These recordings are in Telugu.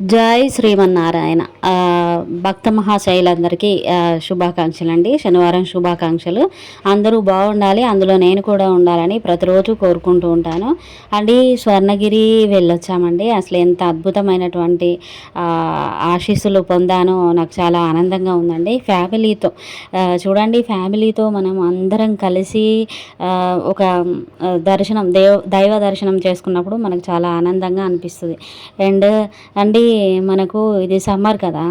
జై శ్రీమన్నారాయణ. భక్త మహాశైలందరికీ శుభాకాంక్షలు అండి శనివారం శుభాకాంక్షలు. అందరూ బాగుండాలి అందులో నేను కూడా ఉండాలని ప్రతిరోజు కోరుకుంటూ ఉంటాను. అండి స్వర్ణగిరి వెళ్ళొచ్చామండి. అసలు ఎంత అద్భుతమైనటువంటి ఆశీస్సులు పొందానో నాకు చాలా ఆనందంగా ఉందండి. ఫ్యామిలీతో చూడండి ఫ్యామిలీతో మనం అందరం కలిసి ఒక దర్శనం దేవ దైవ దర్శనం చేసుకున్నప్పుడు మనకు చాలా ఆనందంగా అనిపిస్తుంది. అండ్ అండి మనకు ఇది సమ్మర్ కదా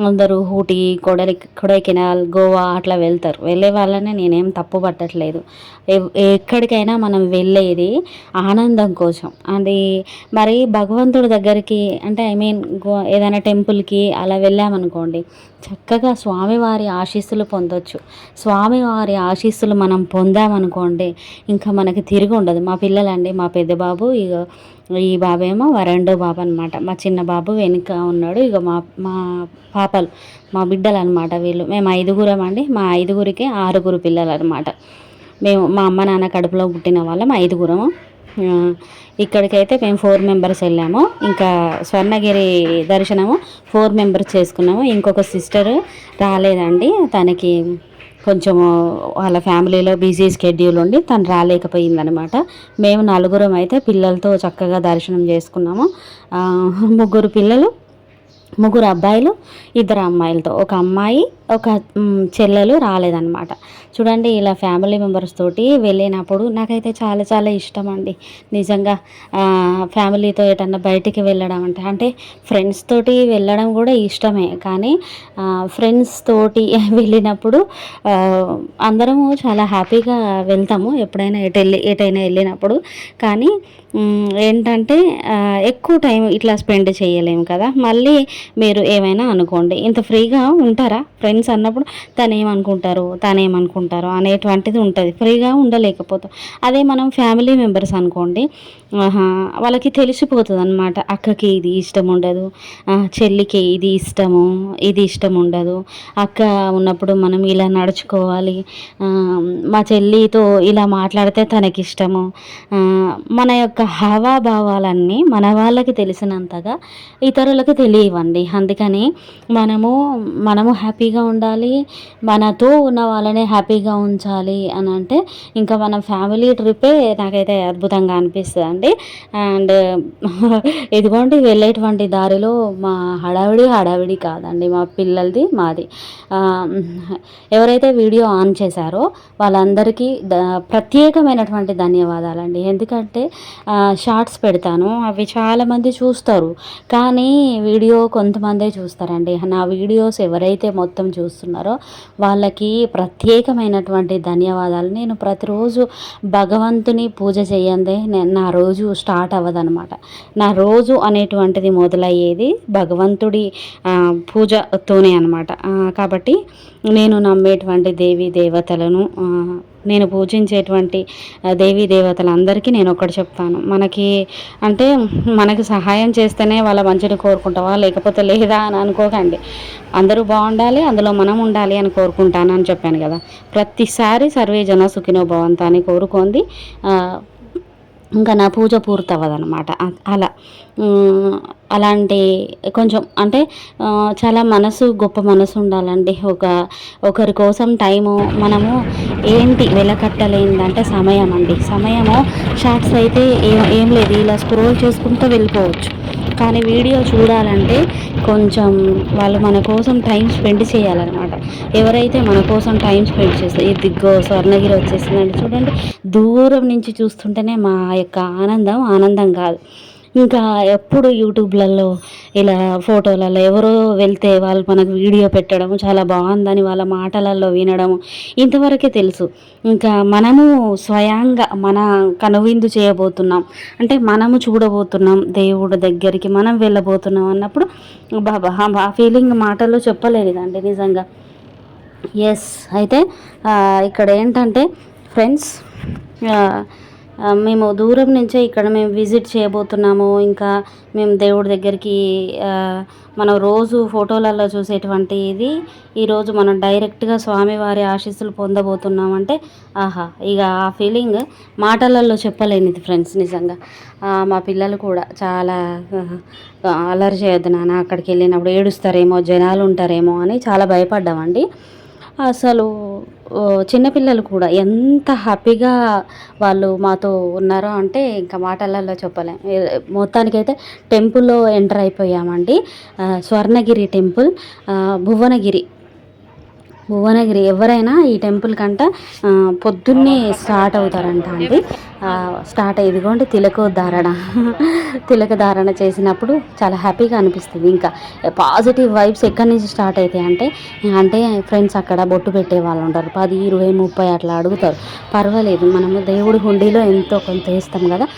అందరూ ఊటీ కొడలి కొడైకెనాల్ గోవా అట్లా వెళ్తారు. వెళ్ళే వాళ్ళని నేనేం తప్పు పట్టట్లేదు. ఎక్కడికైనా మనం వెళ్ళేది ఆనందం కోసం. అది మరి భగవంతుడి దగ్గరికి అంటే ఐ మీన్ ఏదైనా టెంపుల్కి అలా వెళ్ళామనుకోండి చక్కగా స్వామివారి ఆశీస్సులు పొందొచ్చు. స్వామివారి ఆశీస్సులు మనం పొందామనుకోండి ఇంకా మనకి తిరిగి ఉండదు. మా పిల్లలండి మా పెద్ద బాబు ఇక ఈ బాబేమో వరండో బాబు అనమాట మా చిన్న బాబు వెనుక ఉన్నాడు. ఇక మా మా పాపలు మా బిడ్డలు అనమాట వీళ్ళు. మేము ఐదుగురం అండి. మా ఐదుగురికి ఆరుగురు పిల్లలు అనమాట మేము మా అమ్మ నాన్న కడుపులో పుట్టిన వాళ్ళం ఐదుగురము ఇక్కడికైతే మేము ఫోర్ మెంబర్స్ వెళ్ళాము. ఇంకా స్వర్ణగిరి దర్శనము ఫోర్ మెంబర్స్ చేసుకున్నాము. ఇంకొక సిస్టర్ రాలేదండి. తనకి కొంచెం వాళ్ళ ఫ్యామిలీలో బిజీ స్కెడ్యూల్ ఉండి తను రాలేకపోయిందనమాట. మేము నలుగురం అయితే పిల్లలతో చక్కగా దర్శనం చేసుకున్నాము. ముగ్గురు పిల్లలు ముగ్గురు అబ్బాయిలు ఇద్దరు అమ్మాయిలతో. ఒక అమ్మాయి ఒక చెల్లెలు రాలేదన్నమాట. చూడండి ఇలా ఫ్యామిలీ మెంబర్స్ తోటి వెళ్ళినప్పుడు నాకైతే చాలా చాలా ఇష్టం అండి నిజంగా ఫ్యామిలీతో ఎటన్నా బయటికి వెళ్ళడం అంటే అంటే ఫ్రెండ్స్ తోటి వెళ్ళడం కూడా ఇష్టమే. కానీ ఫ్రెండ్స్ తోటి వెళ్ళినప్పుడు అందరము చాలా హ్యాపీగా వెళ్తాము ఎప్పుడైనా ఎటు వెళ్ళి ఎటైనా వెళ్ళినప్పుడు. కానీ ఏంటంటే ఎక్కువ టైం ఇట్లా స్పెండ్ చేయలేము కదా. మళ్ళీ మీరు ఏమైనా అనుకోండి. ఇంత ఫ్రీగా ఉంటారా? ఫ్రెండ్స్ అన్నప్పుడు తను ఏమనుకుంటారు తను ఏమనుకుంటారు అనేటువంటిది ఉంటుంది. ఫ్రీగా ఉండలేకపోతాం. అదే మనం ఫ్యామిలీ మెంబర్స్ అనుకోండి. ఆహా, వాళ్ళకి తెలిసిపోతుంది అనమాట అక్కకి ఇది ఇష్టం ఉండదు. చెల్లికి ఇది ఇష్టము ఇది ఇష్టం ఉండదు. అక్క ఉన్నప్పుడు మనం ఇలా నడుచుకోవాలి. మా చెల్లితో ఇలా మాట్లాడితే తనకి ఇష్టము మన యొక్క హావాభావాలన్నీ మన వాళ్ళకి తెలిసినంతగా ఇతరులకు తెలియవండి. అందుకని మనము మనము హ్యాపీగా ఉండాలి మనతో ఉన్న వాళ్ళని హ్యాపీగా ఉంచాలి అని అంటే ఇంకా మన ఫ్యామిలీ ట్రిప్పే నాకైతే అద్భుతంగా అనిపిస్తుంది అండి అండ్ ఇదిగోండి వెళ్ళేటువంటి దారిలో మా హడావిడి హడావిడి కాదండి మా పిల్లలది మాది. ఎవరైతే వీడియో ఆన్ చేశారో వాళ్ళందరికీ ప్రత్యేకమైనటువంటి ధన్యవాదాలండి. ఎందుకంటే షార్ట్స్ పెడతాను. అవి చాలామంది చూస్తారు. కానీ వీడియో కొంతమందే చూస్తారండి. నా వీడియోస్ ఎవరైతే మొత్తం చూస్తున్నారో వాళ్ళకి ప్రత్యేకమైనటువంటి ధన్యవాదాలు. నేను ప్రతిరోజు భగవంతుని పూజ చేయందే నా రోజు స్టార్ట్ అవ్వదనమాట నా రోజు అనేటువంటిది మొదలయ్యేది భగవంతుడి పూజతోనే అనమాట కాబట్టి నేను నమ్మేటువంటి దేవి దేవతలను నేను పూజించేటువంటి దేవీ దేవతలందరికీ నేను ఒకటి చెప్తాను. మనకి అంటే మనకి సహాయం చేస్తేనే వాళ్ళ మంచిని కోరుకుంటావా? లేకపోతే లేదా అని అనుకోకండి. అందరూ బాగుండాలి అందులో మనం ఉండాలి అని కోరుకుంటాను అని చెప్పాను కదా. ప్రతిసారి సర్వే జన సుఖినో భవంత అని కోరుకుంది ఇంకా నా పూజ పూర్తవ్వదనమాట అలా. అలాంటి కొంచెం అంటే చాలా మనసు గొప్ప మనసు ఉండాలండి. ఒక ఒకరి కోసం టైము మనము ఏంటి వెలకట్టలేనిదంటే సమయం అండి సమయము షార్ట్స్ అయితే ఏం ఏం లేదు. ఇలా స్క్రోల్ చేసుకుంటూ వెళ్ళిపోవచ్చు. కానీ వీడియో చూడాలంటే కొంచెం వాళ్ళు మన కోసం టైం స్పెండ్ చేయాలన్నమాట. ఎవరైతే మన కోసం టైం స్పెండ్ చేస్తారు ఈ దిగ్గో స్వర్ణగిరి వచ్చేసిందంటే చూడండి దూరం నుంచి చూస్తుంటేనే మా యొక్క ఆనందం ఆనందం కాదు. ఇంకా ఎప్పుడు యూట్యూబ్లలో ఇలా ఫోటోలలో ఎవరో వెళ్తే వాళ్ళు మనకు వీడియో పెట్టడం చాలా బాగుందని వాళ్ళ మాటలలో వినడం ఇంతవరకే తెలుసు. ఇంకా మనము స్వయంగా మన కనువిందు చేయబోతున్నాం. అంటే మనము చూడబోతున్నాం దేవుడి దగ్గరికి మనం వెళ్ళబోతున్నాం అన్నప్పుడు బాబా ఆ ఫీలింగ్ మాటల్లో చెప్పలేదండి నిజంగా. ఎస్ అయితే ఇక్కడ ఏంటంటే ఫ్రెండ్స్ మేము దూరం నుంచే ఇక్కడ మేము విజిట్ చేయబోతున్నాము. ఇంకా మేము దేవుడి దగ్గరికి మనం రోజు ఫోటోలలో చూసేటువంటి ఇది. ఈరోజు మనం డైరెక్ట్గా స్వామివారి ఆశీస్సులు పొందబోతున్నామంటే ఆహా ఇక ఆ ఫీలింగ్ మాటలలో చెప్పలేనిది ఫ్రెండ్స్ నిజంగా. మా పిల్లలు కూడా చాలా ఆ, అల్లరి చేయొద్దు నాన్న అక్కడికి వెళ్ళినప్పుడు ఏడుస్తారేమో జనాలు ఉంటారేమో అని చాలా భయపడ్డామండి. అసలు చిన్నపిల్లలు కూడా ఎంత హ్యాపీగా వాళ్ళు మాతో ఉన్నారో అంటే ఇంకా మాటలలో చెప్పలేం. మొత్తానికైతే టెంపుల్లో ఎంటర్ అయిపోయామండి. స్వర్ణగిరి టెంపుల్ భువనగిరి. భువనగిరి ఎవరైనా ఈ టెంపుల్ కంట పొద్దున్నే స్టార్ట్ అవుతారంట అండి. స్టార్ట్ ఇదిగోండి తిలక తిలకధారణ తిలక చేసినప్పుడు చాలా హ్యాపీగా అనిపిస్తుంది. ఇంకా పాజిటివ్ వైబ్స్ ఎక్కడి నుంచి స్టార్ట్ అవుతాయి అంటే అంటే ఫ్రెండ్స్ అక్కడ బొట్టు పెట్టే వాళ్ళు ఉంటారు. పది ఇరవై ముప్పై అట్లా అడుగుతారు. పర్వాలేదు మనము దేవుడి హుండీలో ఎంతో కొంత వేస్తాం కదా.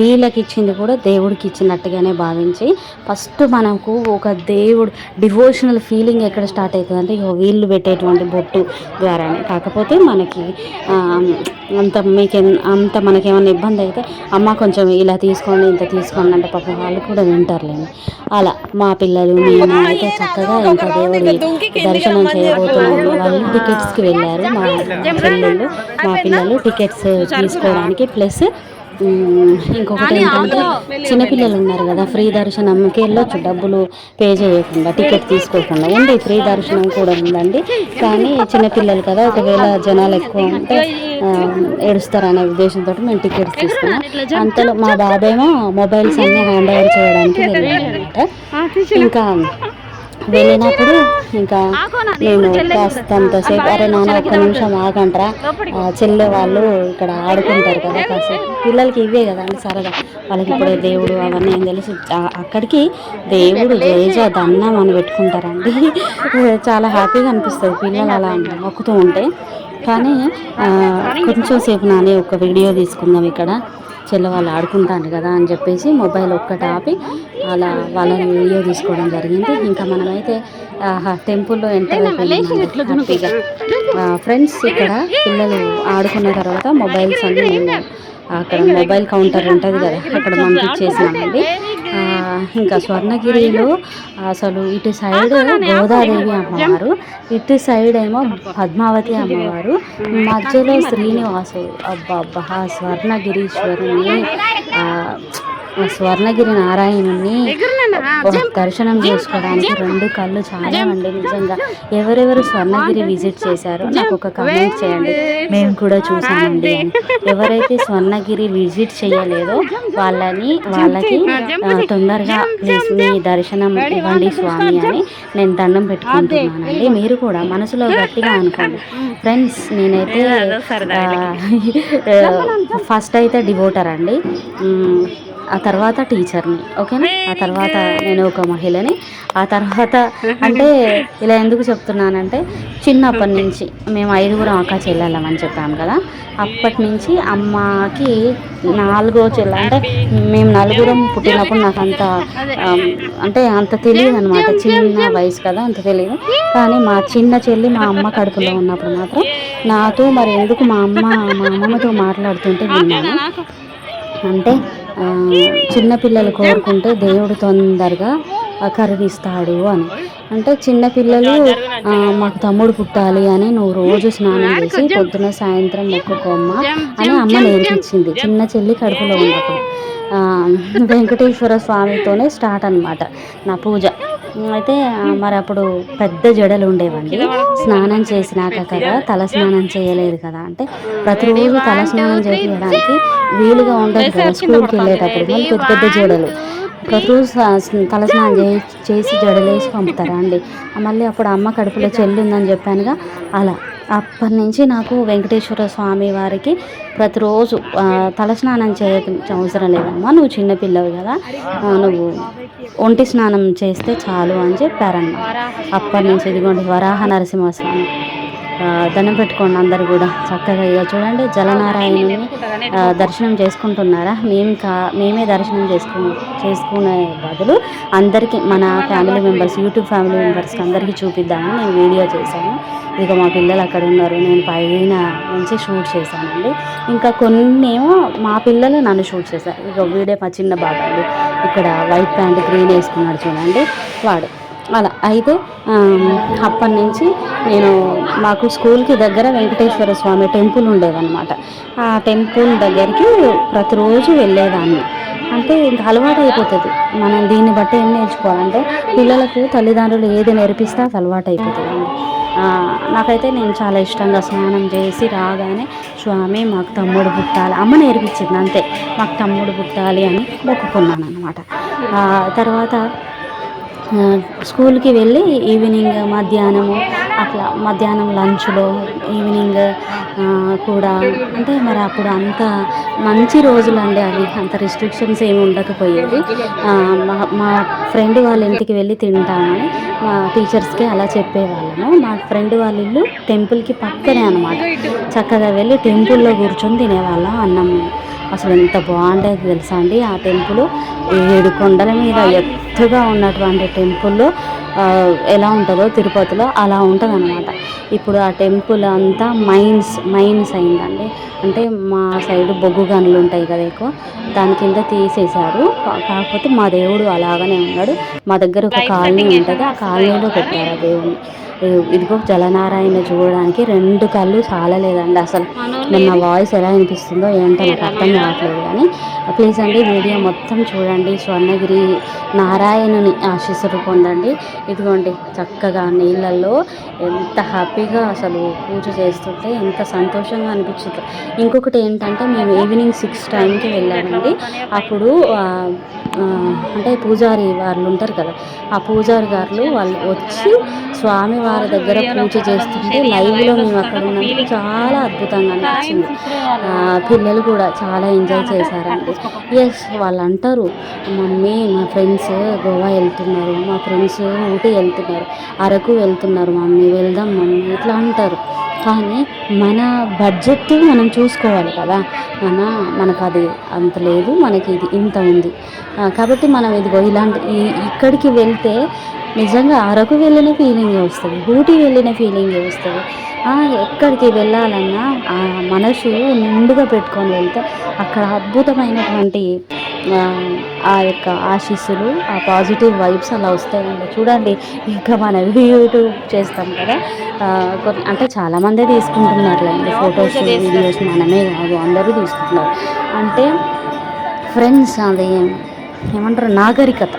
వీళ్ళకి ఇచ్చింది కూడా దేవుడికి ఇచ్చినట్టుగానే భావించి ఫస్ట్ మనకు ఒక దేవుడు డివోషనల్ ఫీలింగ్ ఎక్కడ స్టార్ట్ అవుతుంది అంటే వీళ్ళు పెట్టేటువంటి బొట్టు ద్వారానే. కాకపోతే మనకి అంత మీకు అంత మనకి ఏమైనా ఇబ్బంది అయితే అమ్మ కొంచెం ఇలా తీసుకోండి ఇంత తీసుకోండి అంటే పాపం వాళ్ళు కూడా వింటారులేండి అలా మా పిల్లలు మేము అయితే చక్కగా ఇంకా దేవుడి దర్శనం చేయబోతున్నాము. వాళ్ళు టికెట్స్కి వెళ్ళారు మా చెల్లెళ్ళు మా పిల్లలు టికెట్స్ తీసుకోవడానికి ప్లస్ ఇంకొకటి ఏంటంటే చిన్నపిల్లలు ఉన్నారు కదా ఫ్రీ దర్శనంకి వెళ్ళొచ్చు డబ్బులు పే చేయకుండా టికెట్ తీసుకోకుండా. ఉంది ఫ్రీ దర్శనం కూడా ఉందండి. కానీ చిన్నపిల్లలు కదా ఒకవేళ జనాలు ఎక్కువ ఉంటే ఆ, ఏడుస్తారనే ఉద్దేశంతో మేము టికెట్స్ తీసుకున్నాం. అంతలో మా బాబేమో మొబైల్స్ అన్ని హ్యాండ్ ఓవర్ చేయడానికి వెళ్ళారనమాట ఇంకా వెళ్ళినప్పుడు ఇంకా నేను కాస్తంతసేపు అరే నాన్న ఒక్క నిమిషం ఆగంట్రా ఆ, చెల్లె వాళ్ళు ఇక్కడ ఆడుకుంటారు కదా కాసేపు. పిల్లలకి ఇవే కదండి సరదా. వాళ్ళకి ఇప్పుడు దేవుడు అవన్నీ ఏం తెలుసు. అక్కడికి దేవుడు జేజ దన్నం అని పెట్టుకుంటారండి. చాలా హ్యాపీగా అనిపిస్తుంది. పిల్లలు అలా మొక్కుతూ ఉంటే. కానీ కొంచెం సేపు నానే ఒక వీడియో తీసుకుందాం ఇక్కడ. చెల్లె వాళ్ళు ఆడుకుంటాను కదా అని చెప్పేసి మొబైల్ ఒక్కటి ఆపి అలా వాళ్ళని వీడియో తీసుకోవడం జరిగింది. ఇంకా మనమైతే టెంపుల్లో ఎంటర్ హ్యాపీగా. ఫ్రెండ్స్ ఇక్కడ పిల్లలు ఆడుకున్న తర్వాత మొబైల్స్ అన్నీ మేము అక్కడ మొబైల్ కౌంటర్ ఉంటుంది కదా అక్కడ పంపించేసినామండి. ఆ, ఇంకా స్వర్ణగిరిలో అసలు ఇటు సైడ్ గోదాదేవి అమ్మవారు ఇటు సైడ్ ఏమో పద్మావతి అమ్మవారు మధ్యలో శ్రీనివాసు అబ్బా అబ్బా స్వర్ణగిరీశ్వరుని ఆ, స్వర్ణగిరి నారాయణుని దర్శనం చేసుకోవడానికి రెండు కళ్ళు చాలా అండి నిజంగా ఎవరెవరు స్వర్ణగిరి విజిట్ చేశారో నాకు ఒక కమెంట్ చేయండి. మేము కూడా చూసామండి అని. ఎవరైతే స్వర్ణగిరి విజిట్ చేయలేదో వాళ్ళని వాళ్ళకి తొందరగా ప్లీజ్ మీ దర్శనం ఇవ్వండి స్వామి అని నేను దండం పెట్టుకుంటున్నానండి. మీరు కూడా మనసులో గట్టిగా అనుకోండి. ఫ్రెండ్స్ నేనైతే ఫస్ట్ అయితే డివోటర్ అండి. ఆ తర్వాత టీచర్ని ఓకేనా? ఆ తర్వాత నేను ఒక మహిళని ఆ తర్వాత అంటే ఇలా ఎందుకు చెప్తున్నానంటే చిన్నప్పటి నుంచి మేము ఐదుగురం అక్క చెల్లెళ్ళం అని చెప్పాము కదా అప్పటి నుంచి అమ్మకి నాలుగో చెల్ల అంటే మేము నలుగురం పుట్టినప్పుడు నాకు అంత అంటే అంత తెలియదు అనమాట చిన్న వయసు కదా అంత తెలియదు. కానీ మా చిన్న చెల్లి మా అమ్మ కడుపులో ఉన్నప్పుడు మాత్రం నాతో మరి ఎందుకు మా అమ్మ మా అమ్మమ్మతో మాట్లాడుతుంటే విన్నాను. అంటే చిన్నపిల్లలు కోరుకుంటే దేవుడు తొందరగా కరుణిస్తాడు అని. అంటే చిన్నపిల్లలు మాకు తమ్ముడు పుట్టాలి అని నువ్వు రోజు స్నానం చేసి పొద్దున సాయంత్రం మొక్కుకోమ్మ అని అమ్మ నేర్పించింది. చిన్న చెల్లి కడుపులో ఉన్నప్పుడు. వెంకటేశ్వర స్వామితోనే స్టార్ట్ అనమాట నా పూజ. అయితే మరి అప్పుడు పెద్ద జడలు ఉండేవండి. స్నానం చేసినాక కదా తల స్నానం చేయలేదు కదా. అంటే ప్రతిరోజు తల స్నానం చేయడానికి వీలుగా ఉండదు కదా స్కూల్కి వెళ్ళేటప్పుడు. మళ్ళీ పెద్ద పెద్ద జడలు. ప్రతిరోజు తల స్నానం చే చేసి జడలేసి పంపుతారా అండి? మళ్ళీ అప్పుడు అమ్మ కడుపులో చెల్లి ఉందని చెప్పానుగా అలా. అప్పటి నుంచి నాకు వెంకటేశ్వర స్వామి వారికి ప్రతిరోజు తలస్నానం చేయ అవసరం లేదమ్మా. నువ్వు చిన్నపిల్లవి కదా. నువ్వు ఒంటి స్నానం చేస్తే చాలు అని చెప్పారన్నమాట. అప్పటి నుంచి ఇదిగోండి వరాహ నరసింహస్వామి. స్వామి దండం పెట్టుకోండి అందరు కూడా. చక్కగా ఇక చూడండి జలనారాయణుని దర్శనం చేసుకుంటున్నారా? మేము కా మేమే దర్శనం చేసుకు చేసుకునే బదులు అందరికీ మన ఫ్యామిలీ మెంబర్స్ యూట్యూబ్ ఫ్యామిలీ మెంబర్స్కి అందరికీ చూపిద్దామని నేను వీడియో చేశాను. ఇక మా పిల్లలు అక్కడ ఉన్నారు. నేను పైన నుంచి షూట్ చేశానండి. ఇంకా కొన్ని ఏమో మా పిల్లలు నన్ను షూట్ చేశారు. ఇక వీడే మా చిన్న బాబు అండి. ఇక్కడ వైట్ ప్యాంట్ గ్రీన్ వేసుకున్నాడు చూడండి. వాడు. అయితే అప్పటి నుంచి నేను మాకు స్కూల్కి దగ్గర వెంకటేశ్వర స్వామి టెంపుల్ ఉండేదన్నమాట ఆ టెంపుల్ దగ్గరికి ప్రతిరోజు వెళ్ళేదాన్ని. అంటే ఇంకా అలవాటు అయిపోతుంది. మనం దీన్ని బట్టి ఏం నేర్చుకోవాలంటే పిల్లలకు తల్లిదండ్రులు ఏది నేర్పిస్తే అది అలవాటు అయిపోతుంది నాకైతే నేను చాలా ఇష్టంగా స్నానం చేసి రాగానే స్వామి మాకు తమ్ముడు పుట్టాలి. అమ్మ నేర్పించింది అంతే. మాకు తమ్ముడు పుట్టాలి అని మొక్కుకున్నాను అనమాట తర్వాత స్కూల్కి వెళ్ళి ఈవినింగ్ మధ్యాహ్నము అట్లా మధ్యాహ్నం లంచ్లో ఈవినింగ్ కూడా అంటే మరి అప్పుడు అంత మంచి రోజులు అండి అవి. అంత రిస్ట్రిక్షన్స్ ఏమి ఉండకపోయేవి. మా మా ఫ్రెండ్ వాళ్ళ ఇంటికి వెళ్ళి తింటామని మా టీచర్స్కి అలా చెప్పేవాళ్ళము. మా ఫ్రెండ్ వాళ్ళ ఇల్లు టెంపుల్కి పక్కనే అనమాట చక్కగా వెళ్ళి టెంపుల్లో కూర్చొని తినేవాళ్ళం అన్నం అసలు ఎంత బాగుండేది తెలుసా అండి ఆ టెంపుల్. ఏడు కొండల మీద ఎత్తుగా ఉన్నటువంటి టెంపుల్లో ఆ, ఎలా ఉంటుందో తిరుపతిలో అలా ఉంటుంది అనమాట ఇప్పుడు ఆ టెంపుల్ అంతా మైన్స్ మైన్స్ అయిందండి. అంటే మా సైడ్ బొగ్గు గనులు ఉంటాయి కదా ఎక్కువ దాని కింద తీసేశారు. కాకపోతే మా దేవుడు అలాగనే ఉన్నాడు. మా దగ్గర ఒక కాలనీ ఉంటుంది ఆ కాలనీలో పెట్టారు ఆ దేవుడిని ఇదిగో జలనారాయణ చూడడానికి రెండు కళ్ళు చాలలేదండి అసలు. నేను నా వాయిస్ ఎలా వినిపిస్తుందో ఏంటో నాకు అర్థం కావట్లేదు కానీ ప్లీజ్ అండి వీడియో మొత్తం చూడండి. స్వర్ణగిరి నారాయణుని ఆశీస్సులు పొందండి. ఇదిగోండి చక్కగా నీళ్ళల్లో ఎంత హ్యాపీగా అసలు పూజ చేస్తుంటే ఎంత సంతోషంగా అనిపించింది. ఇంకొకటి ఏంటంటే మేము ఈవినింగ్ సిక్స్ టైంకి వెళ్ళామండి. అప్పుడు అంటే పూజారి వాళ్ళు ఉంటారు కదా ఆ పూజారి గారు వాళ్ళు వచ్చి స్వామి వారి దగ్గర పూజ చేస్తుంటే లైవ్లో మేము అక్కడ ఉన్నందుకు చాలా అద్భుతంగా అనిపించింది. పిల్లలు కూడా చాలా ఎంజాయ్ చేశారండి. ఎస్ వాళ్ళు అంటారు మమ్మీ మా ఫ్రెండ్స్ గోవా వెళ్తున్నారు మా ఫ్రెండ్స్ ఊటీ వెళ్తున్నారు అరకు వెళ్తున్నారు మమ్మీ వెళ్దాం మమ్మీ ఇట్లా అంటారు. కానీ మన బడ్జెట్ మనం చూసుకోవాలి కదా. మన మనకు అది అంత లేదు మనకి ఇది ఇంత ఉంది. కాబట్టి మనం ఇదిగో ఇలాంటి ఇక్కడికి వెళ్తే నిజంగా అరకు వెళ్ళిన ఫీలింగే వస్తుంది ఊటీ వెళ్ళిన ఫీలింగే వస్తుంది. ఎక్కడికి వెళ్ళాలన్నా ఆ మనసు నిండుగా పెట్టుకొని వెళ్తే అక్కడ అద్భుతమైనటువంటి ఆ, యొక్క ఆశీస్సులు ఆ పాజిటివ్ వైబ్స్ అలా వస్తాయండి చూడండి ఇంకా మనం యూట్యూబ్ చేస్తాం కదా. అంటే చాలామందే తీసుకుంటున్నారులేండి ఫొటోస్ వీడియోస్ మనమే కాదు అందరూ తీసుకుంటున్నారు. అంటే ఫ్రెండ్స్ అది ఏమంటారు నాగరికత.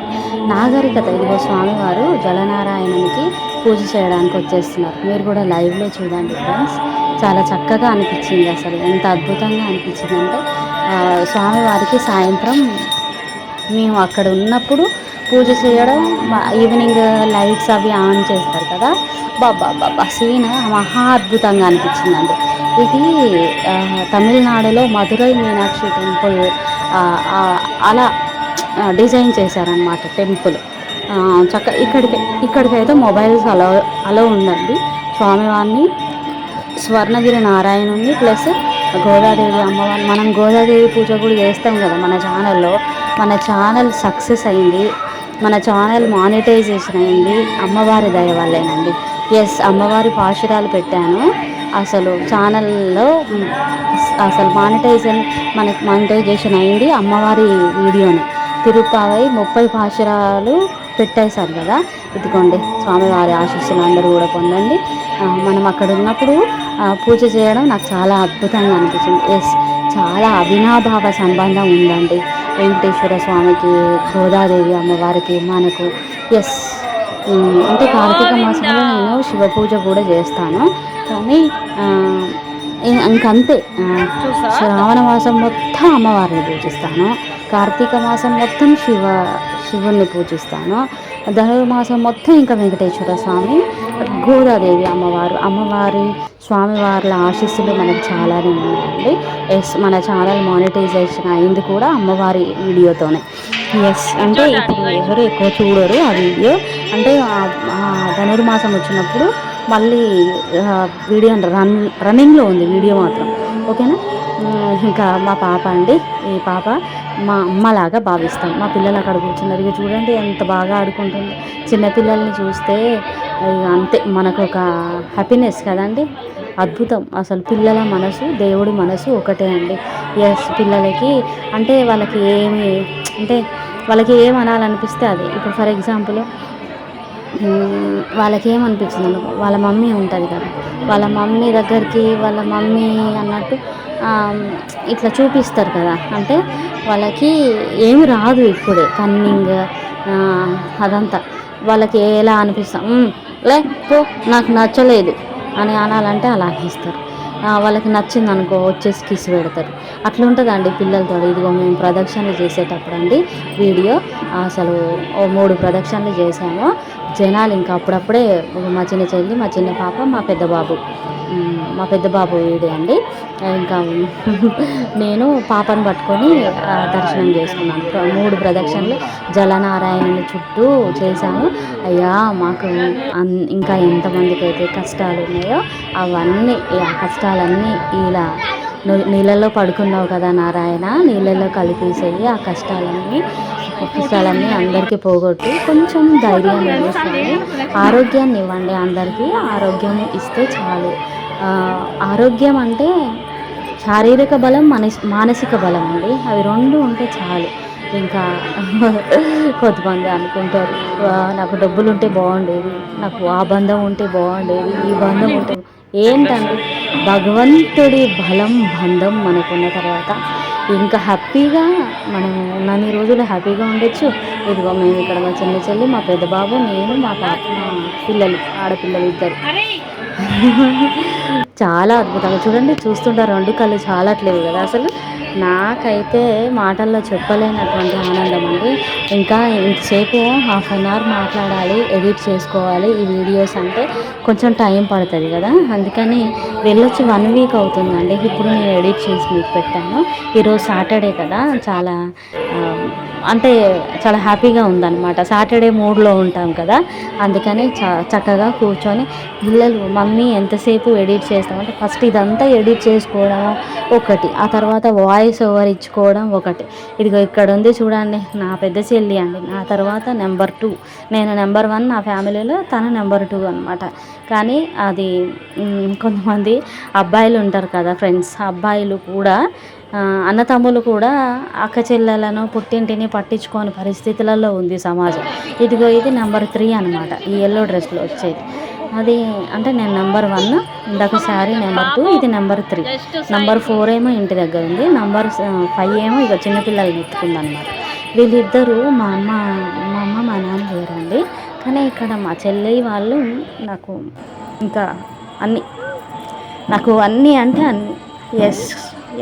నాగరికత. ఇదిగో స్వామివారు జలనారాయణునికి పూజ చేయడానికి వచ్చేస్తున్నారు. మీరు కూడా లైవ్లో చూడండి ఫ్రెండ్స్. చాలా చక్కగా అనిపించింది అసలు. ఎంత అద్భుతంగా అనిపించింది అంటే స్వామివారికి సాయంత్రం మేము అక్కడ ఉన్నప్పుడు పూజ చేయడం ఈవినింగ్ లైట్స్ అవి ఆన్ చేస్తారు కదా. బాబా బాబా సీన్ మహా అద్భుతంగా అనిపించిందండి. ఇది తమిళనాడులో మధురై మీనాక్షి టెంపుల్ అలా డిజైన్ చేశారనమాట టెంపుల్. చక్క ఇక్కడికి ఇక్కడికైతే మొబైల్స్ అలో అలో ఉందండి. స్వామివారిని స్వర్ణగిరి నారాయణుని ప్లస్ గోదాదేవి అమ్మవారి మనం గోదాదేవి పూజ కూడా చేస్తాం కదా మన ఛానల్లో. మన ఛానల్ సక్సెస్ అయింది. మన ఛానల్ మానిటైజేషన్ అయింది. అమ్మవారి దయ వల్లేనండి. ఎస్ అమ్మవారి పాశురాలు పెట్టాను. అసలు ఛానల్లో అసలు మానిటైజేషన్ మనకి మానిటైజేషన్ అయింది అమ్మవారి వీడియోని. తిరుపావై ముప్పై పాశురాలు పెట్టేశారు కదా. ఇదిగోండి స్వామివారి ఆశీస్సులు అందరూ కూడా పొందండి. మనం అక్కడ ఉన్నప్పుడు పూజ చేయడం నాకు చాలా అద్భుతంగా అనిపించింది. ఎస్ చాలా అవినాభావ సంబంధం ఉందండి. వెంకటేశ్వర స్వామికి గోదాదేవి అమ్మవారికి మనకు. ఎస్ అంటే కార్తీక మాసంలో నేను శివ పూజ కూడా చేస్తాను. కానీ ఇంకంతే. శ్రావణ మాసం మొత్తం అమ్మవారిని పూజిస్తాను. కార్తీక మాసం మొత్తం శివ శివుణ్ణి పూజిస్తాను. ధనుర్మాసం మొత్తం ఇంకా వెంకటేశ్వర స్వామి గోదాదేవి అమ్మవారు. అమ్మవారి స్వామివార్ల ఆశీస్సులు మనకు చాలానే ఉన్నాయండి. ఎస్ మన ఛానల్ మానిటైజేషన్ అయింది కూడా అమ్మవారి వీడియోతోనే. ఎస్ అంటే ఇప్పుడు ఎవరు ఎక్కువ చూడరు ఆ వీడియో. అంటే ధనుర్మాసం వచ్చినప్పుడు మళ్ళీ వీడియో రన్ రన్నింగ్లో ఉంది వీడియో మాత్రం. ఓకేనా ఇంకా మా పాప అండి ఈ పాప. మా అమ్మలాగా భావిస్తాం. మా పిల్లలు అక్కడ కూర్చున్నారు. ఇక చూడండి ఎంత బాగా ఆడుకుంటుంది. చిన్నపిల్లల్ని చూస్తే అంతే. మనకు ఒక హ్యాపీనెస్ కదండి. అద్భుతం. అసలు పిల్లల మనసు దేవుడి మనసు ఒకటే అండి. ఎస్ పిల్లలకి అంటే వాళ్ళకి ఏమి అంటే వాళ్ళకి ఏం అనాలనిపిస్తే అది. ఇప్పుడు ఫర్ ఎగ్జాంపుల్ వాళ్ళకి ఏమనిపించింది అనుకో. వాళ్ళ మమ్మీ ఉంటుంది కదా. వాళ్ళ మమ్మీ దగ్గరికి వాళ్ళ మమ్మీ అన్నట్టు ఇట్లా చూపిస్తారు కదా. అంటే వాళ్ళకి ఏమి రాదు ఇప్పుడే కన్నింగ్ అదంతా. వాళ్ళకి ఎలా అనిపిస్తాం లే పో నాకు నచ్చలేదు అని అనాలంటే అలా అనిపిస్తారు వాళ్ళకి నచ్చింది అనుకో వచ్చేసి కిస్ పెడతారు. అట్లా ఉంటుందండి పిల్లలతో. ఇదిగో మేము ప్రదక్షిణలు చేసేటప్పుడు అండి వీడియో. అసలు ఓ మూడు ప్రదక్షిణలు చేసాము జనాలు ఇంకా అప్పుడప్పుడే మా చిన్న చెల్లి మా చిన్న పాప మా పెద్ద బాబు. మా పెద్ద బాబు వీడియో అండి. ఇంకా నేను పాపను పట్టుకొని దర్శనం చేసుకున్నాను. మూడు ప్రదక్షిణలు జలనారాయణుని చుట్టూ చేశాను. అయ్యా మాకు అన్- ఇంకా ఎంతమందికి అయితే కష్టాలు ఉన్నాయో అవన్నీ ఆ కష్టాలన్నీ ఇలా నీళ్ళల్లో నీళ్ళలో పడుకున్నావు కదా నారాయణ నీళ్ళలో కలిపేసేయి ఆ కష్టాలన్నీ కష్టాలన్నీ అందరికీ పోగొట్టి. కొంచెం ధైర్యం ఇవ్వండి ఆరోగ్యాన్ని ఇవ్వండి అందరికీ. ఆరోగ్యం ఇస్తే చాలు. ఆరోగ్యం అంటే శారీరక బలం మనస్ మానసిక బలం అండి. అవి రెండు ఉంటే చాలు. ఇంకా కొంతమంది అనుకుంటారు నాకు డబ్బులు ఉంటే బాగుండేది నాకు ఆ బంధం ఉంటే బాగుండేది ఈ బంధం ఉంటే ఏంటండి భగవంతుడి బలం బంధం మనకున్న తర్వాత ఇంకా హ్యాపీగా మనం ఉన్నన్ని రోజులు హ్యాపీగా ఉండొచ్చు. ఇదిగో మేము ఇక్కడ మా చిన్న చెల్లి మా పెద్ద బాబు నేను మా పాప పిల్లలు ఆడపిల్లలు ఇద్దరు. చాలా అద్భుతంగా చూడండి చూస్తుంటారు రెండు కళ్ళు చాలట్లేవు కదా. అసలు నాకైతే మాటల్లో చెప్పలేనటువంటి ఆనందం అండి. ఇంకా ఇంతసేపు హాఫ్ అన్ అవర్ మాట్లాడాలి ఎడిట్ చేసుకోవాలి ఈ వీడియోస్ అంటే కొంచెం టైం పడుతుంది కదా. అందుకని వెళ్ళొచ్చి వన్ వీక్ అవుతుందండి. ఇప్పుడు నేను ఎడిట్ చేసి మీకు పెట్టాను. ఈరోజు సాటర్డే కదా చాలా అంటే చాలా హ్యాపీగా ఉందన్నమాట. సాటర్డే మూడ్లో ఉంటాం కదా అందుకని చ చక్కగా కూర్చొని పిల్లలు మమ్మీ ఎంతసేపు ఎడిట్ చేస్తామంటే ఫస్ట్ ఇదంతా ఎడిట్ చేసుకోవడం ఒకటి ఆ తర్వాత వాయిస్ ఓవర్ ఇచ్చుకోవడం ఒకటి. ఇదిగో ఇక్కడ ఉంది చూడండి నా పెద్ద చెల్లి అండి నా తర్వాత నెంబర్ టూ. నేను నెంబర్ వన్ నా ఫ్యామిలీలో తన నెంబర్ టూ అనమాట కానీ అది కొంతమంది అబ్బాయిలు ఉంటారు కదా ఫ్రెండ్స్ అబ్బాయిలు కూడా అన్నతమ్ములు కూడా అక్క చెల్లెలను పుట్టింటిని పట్టించుకోని పరిస్థితులలో ఉంది సమాజం. ఇదిగో ఇది నెంబర్ త్రీ అనమాట ఈ ఎల్లో డ్రెస్లో వచ్చేది. అది అంటే నేను నెంబర్ వన్ ఇందాక శారీ నెంబర్ టూ ఇది నెంబర్ త్రీ నెంబర్ ఫోర్ ఏమో ఇంటి దగ్గర ఉంది. నెంబర్ ఫైవ్ ఏమో ఇక చిన్నపిల్లలు ఎత్తుకుంది అనమాట వీళ్ళిద్దరూ మా అమ్మ మా అమ్మ మా నాన్న లేరండి. కానీ ఇక్కడ మా చెల్లి వాళ్ళు నాకు ఇంకా అన్నీ నాకు అన్నీ అంటే అన్నీ ఎస్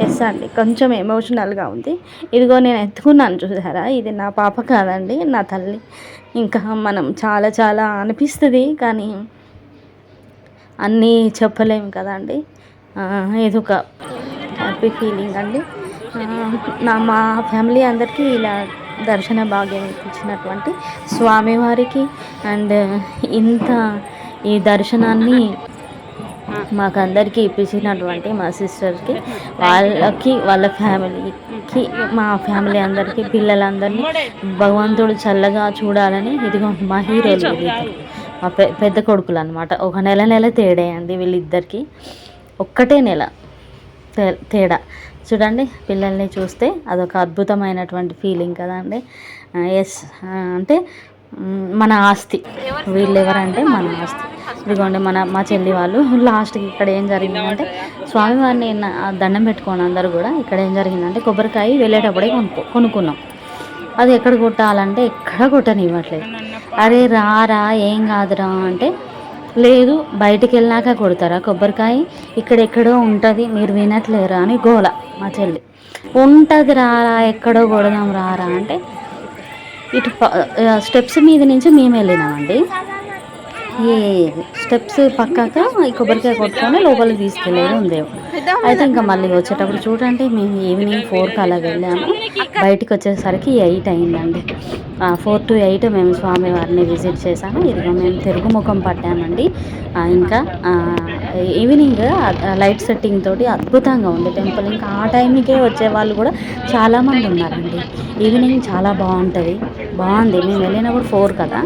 ఎస్ అండి. కొంచెం ఎమోషనల్గా ఉంది. ఇదిగో నేను ఎత్తుకున్నాను చూసారా? ఇది నా పాప కాదండి నా తల్లి. ఇంకా మనం చాలా చాలా అనిపిస్తుంది కానీ అన్నీ చెప్పలేము కదండి. ఇది ఇదొక హ్యాపీ ఫీలింగ్ అండి. నా మా ఫ్యామిలీ అందరికీ ఇలా దర్శన భాగ్యం ఇచ్చినటువంటి స్వామివారికి అండ్ ఇంత ఈ దర్శనాన్ని మాకందరికీ ఇప్పించినటువంటి మా సిస్టర్కి వాళ్ళకి వాళ్ళ ఫ్యామిలీకి మా ఫ్యామిలీ అందరికీ పిల్లలందరినీ భగవంతుడు చల్లగా చూడాలని ఇదిగో మా హీరోలు మా పె పెద్ద కొడుకులు అనమాట ఒక నెల నెల తేడా అండి వీళ్ళిద్దరికి. ఒక్కటే నెల తే- తేడా. చూడండి పిల్లల్ని చూస్తే అదొక అద్భుతమైనటువంటి ఫీలింగ్ కదండి. ఎస్ అంటే మన ఆస్తి. వీళ్ళు ఎవరంటే మన ఆస్తి. ఇదిగోండి మన మా చెల్లి వాళ్ళు. లాస్ట్కి ఇక్కడ ఏం జరిగిందంటే స్వామివారిని దండం పెట్టుకోండి అందరూ కూడా ఇక్కడ ఏం జరిగిందంటే కొబ్బరికాయ వెళ్ళేటప్పుడే కొనుక్కో కొనుక్కున్నాం. అది ఎక్కడ కొట్టాలంటే ఎక్కడ కొట్టనివ్వట్లేదు. అరే రారా ఏం కాదురా అంటే లేదు బయటికి వెళ్ళాక కొడతారా కొబ్బరికాయ? ఇక్కడెక్కడో ఉంటుంది మీరు వినట్లేరా అని గోల మా చెల్లి. ఉంటుంది రారా ఎక్కడో కొడదాం రారా అంటే ఇటు ప- స్టెప్స్ మీద నుంచి మేము వెళ్ళినామండి ఈ స్టెప్స్ పక్కాక ఈ కొబ్బరికాయ కొట్టుకొని లోపలికి తీసుకెళ్ళేది ఉంది. అయితే ఇంకా మళ్ళీ వచ్చేటప్పుడు చూడండి మేము ఈవినింగ్ ఫోర్కి అలా వెళ్ళాము. బయటికి వచ్చేసరికి ఎయిట్ అయిందండి. ఫోర్ టు ఎయిట్ మేము స్వామివారిని విజిట్ చేసాము ఇదిగో మేము తిరుగుముఖం పట్టామండి. ఇంకా ఈవినింగ్ లైట్ సెట్టింగ్ తోటి అద్భుతంగా ఉంది. టెంపుల్ ఇంకా ఆ టైంకే వచ్చే వాళ్ళు కూడా చాలామంది ఉన్నారండి. ఈవినింగ్ చాలా బాగుంటుంది. బాగుంది. మేము వెళ్ళినప్పుడు ఫోర్ కదా.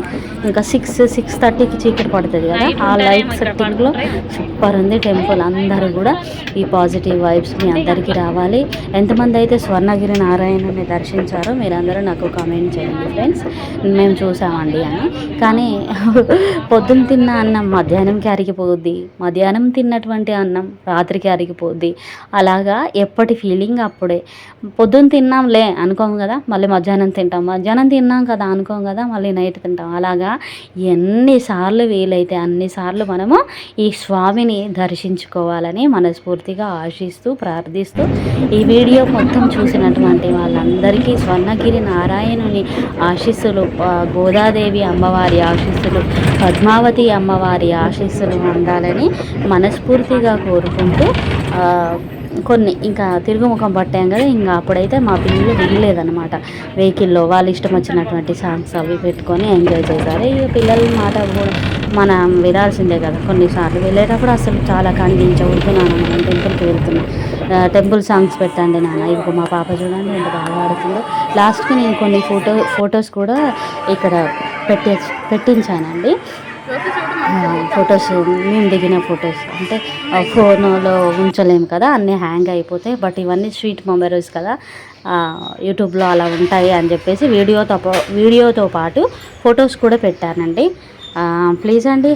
ఇంకా సిక్స్ సిక్స్ థర్టీకి చీకటి పడుతుంది కదా. ఆ లైట్ సెట్టింగ్లో సూపర్ ఉంది. టెంపుల్ అందరూ కూడా ఈ పాజిటివ్ వైబ్స్ మీ అందరికీ రావాలి. ఎంతమంది అయితే స్వర్ణగిరి నారాయణని దర్శించారో మీరందరూ నాకు కామెంట్ చేయండి ఫ్రెండ్స్ మేము చూసామండి అని. కానీ పొద్దున్న తిన్న అన్నం మధ్యాహ్నంకి అరిగిపోద్ది మధ్యాహ్నం తిన్నటువంటి అన్నం రాత్రికి అరిగిపోద్ది అలాగా ఎప్పటి ఫీలింగ్ అప్పుడే. పొద్దున్న తిన్నాంలే అనుకోం కదా మళ్ళీ మధ్యాహ్నం తింటాం. మధ్యాహ్నం తిన్నాం కదా అనుకోం కదా మళ్ళీ నైట్ తింటాం. అలాగా ఎన్నిసార్లు వీలైతే అన్నిసార్లు మనము ఈ స్వామిని దర్శించుకోవాలని మనస్ఫూర్తిగా ఆశిస్తూ ప్రార్థిస్తూ ఈ వీడియో మొత్తం చూసినటువంటి వాళ్ళందరికీ స్వర్ణగిరి నారాయణుని ఆశీస్సులు గోదాదేవి అమ్మవారి ఆశీస్సులు పద్మావతి అమ్మవారి ఆశీస్సులు ఉండాలని మనస్ఫూర్తిగా కోరుకుంటూ కొన్ని ఇంకా తిరుగుముఖం పట్టాం కదా ఇంకా అప్పుడైతే మా పిల్లలు వినలేదనమాట వెహికల్లో వాళ్ళు ఇష్టం వచ్చినటువంటి సాంగ్స్ అవి పెట్టుకొని ఎంజాయ్ చేశారు. ఇక పిల్లల మాట కూడా మనం వినాల్సిందే కదా. కొన్నిసార్లు వెళ్ళేటప్పుడు అసలు చాలా ఖండించవుతున్నాను మనం టెంపుల్కి వెళ్తున్నాం. టెంపుల్ సాంగ్స్ పెట్టండి నాన్న. ఇప్పుడు మా పాప చూడండి ఎంత బాగా ఆడుతుందో లాస్ట్కి నేను కొన్ని ఫోటో ఫొటోస్ కూడా ఇక్కడ పెట్టే పెట్టించానండి. ఫొటోస్ మేము దిగిన ఫొటోస్ అంటే ఫోన్లో ఉంచలేము కదా అన్నీ హ్యాంగ్ అయిపోతాయి. బట్ ఇవన్నీ స్వీట్ మెమరీస్ కదా. యూట్యూబ్లో అలా ఉంటాయి అని చెప్పేసి వీడియోతో పా- వీడియోతో పాటు ఫొటోస్ కూడా పెట్టానండి. ప్లీజ్ అండి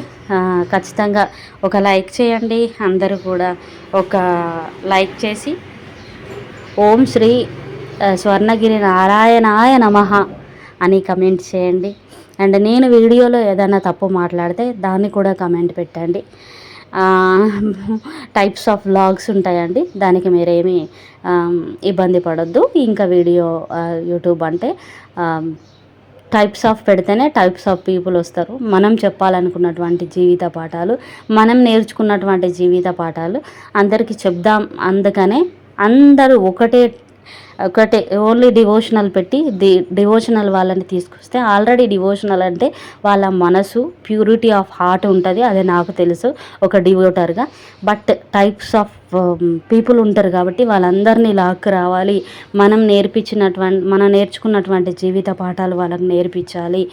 ఖచ్చితంగా ఒక లైక్ చేయండి. అందరూ కూడా ఒక లైక్ చేసి ఓం శ్రీ స్వర్ణగిరి నారాయణాయ నమః అని కమెంట్ చేయండి. అండ్ నేను వీడియోలో ఏదైనా తప్పు మాట్లాడితే దాన్ని కూడా కమెంట్ పెట్టండి. టైప్స్ ఆఫ్ వ్లాగ్స్ ఉంటాయండి. దానికి మీరేమీ ఇబ్బంది పడొద్దు. ఇంకా వీడియో యూట్యూబ్ అంటే టైప్స్ ఆఫ్ పెడితేనే టైప్స్ ఆఫ్ పీపుల్ వస్తారు. మనం చెప్పాలనుకున్నటువంటి జీవిత పాఠాలు మనం నేర్చుకున్నటువంటి జీవిత పాఠాలు అందరికీ చెప్దాం. అందుకనే అందరూ ఒకటే ఒకటే ఓన్లీ డివోషనల్ పెట్టి ది డివోషనల్ వాళ్ళని తీసుకొస్తే ఆల్రెడీ డివోషనల్ అంటే వాళ్ళ మనసు ప్యూరిటీ ఆఫ్ హార్ట్ ఉంటుంది అదే నాకు తెలుసు ఒక డివోటర్గా. బట్ టైప్స్ ఆఫ్ పీపుల్ ఉంటారు కాబట్టి వాళ్ళందరినీ లాక్కు రావాలి. మనం నేర్పించినటువంటి మనం నేర్చుకున్నటువంటి జీవిత పాఠాలు వాళ్ళకు నేర్పించాలి.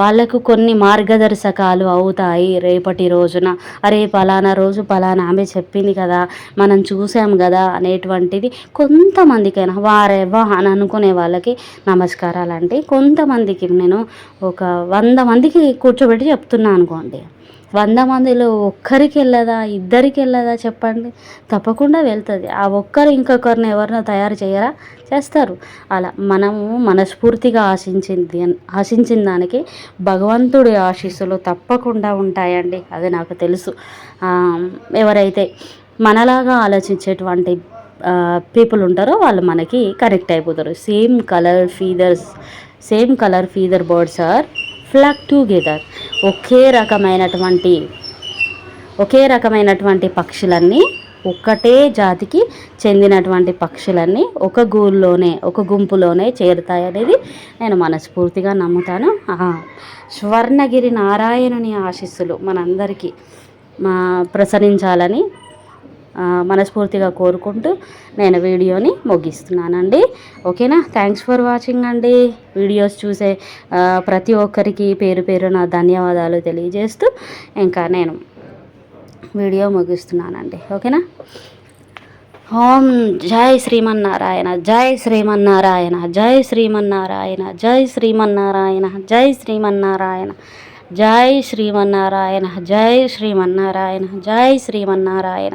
వాళ్ళకు కొన్ని మార్గదర్శకాలు అవుతాయి రేపటి రోజున. అరే పలానా రోజు పలానా ఆమె చెప్పింది కదా మనం చూసాం కదా అనేటువంటిది కొంతమందికైనా వారెవా అని అనుకునే వాళ్ళకి నమస్కారాలు అంటే కొంతమందికి నేను ఒక వంద మందికి కూర్చోబెట్టి చెప్తున్నా అనుకోండి. వంద మందిలో ఒక్కరికి వెళ్ళదా ఇద్దరికి వెళ్ళదా చెప్పండి. తప్పకుండా వెళ్తుంది. ఆ ఒక్కరు ఇంకొకరిని ఎవరినో తయారు చేయరా? చేస్తారు. అలా మనము మనస్ఫూర్తిగా ఆశించింది ఆశించిన దానికి భగవంతుడి ఆశీస్సులు తప్పకుండా ఉంటాయండి. అది నాకు తెలుసు. ఎవరైతే మనలాగా ఆలోచించేటువంటి పీపుల్ ఉంటారో వాళ్ళు మనకి కరెక్ట్ అయిపోతారు. Same colour feathers same colour feather birds are flock together ఒకే రకమైనటువంటి ఒకే రకమైనటువంటి పక్షులన్నీ ఒక్కటే జాతికి చెందినటువంటి పక్షులన్నీ ఒక గూళ్ళోనే ఒక గుంపులోనే చేరుతాయి అనేది నేను మనస్ఫూర్తిగా నమ్ముతాను. స్వర్ణగిరి నారాయణుని ఆశీస్సులు మనందరికీ మా ప్రసరించాలని మనస్ఫూర్తిగా కోరుకుంటూ నేను వీడియోని ముగిస్తున్నానండి. ఓకేనా? థ్యాంక్స్ ఫర్ వాచింగ్ అండి. వీడియోస్ చూసే ప్రతి ఒక్కరికి పేరు పేరు నా ధన్యవాదాలు తెలియజేస్తూ ఇంకా నేను వీడియో ముగిస్తున్నానండి. ఓకేనా? ఓం జై శ్రీమన్నారాయణ జై శ్రీమన్నారాయణ జై శ్రీమన్నారాయణ జై శ్రీమన్నారాయణ జై శ్రీమన్నారాయణ జై శ్రీమన్నారాయణ జై శ్రీమన్నారాయణ జై శ్రీమన్నారాయణ.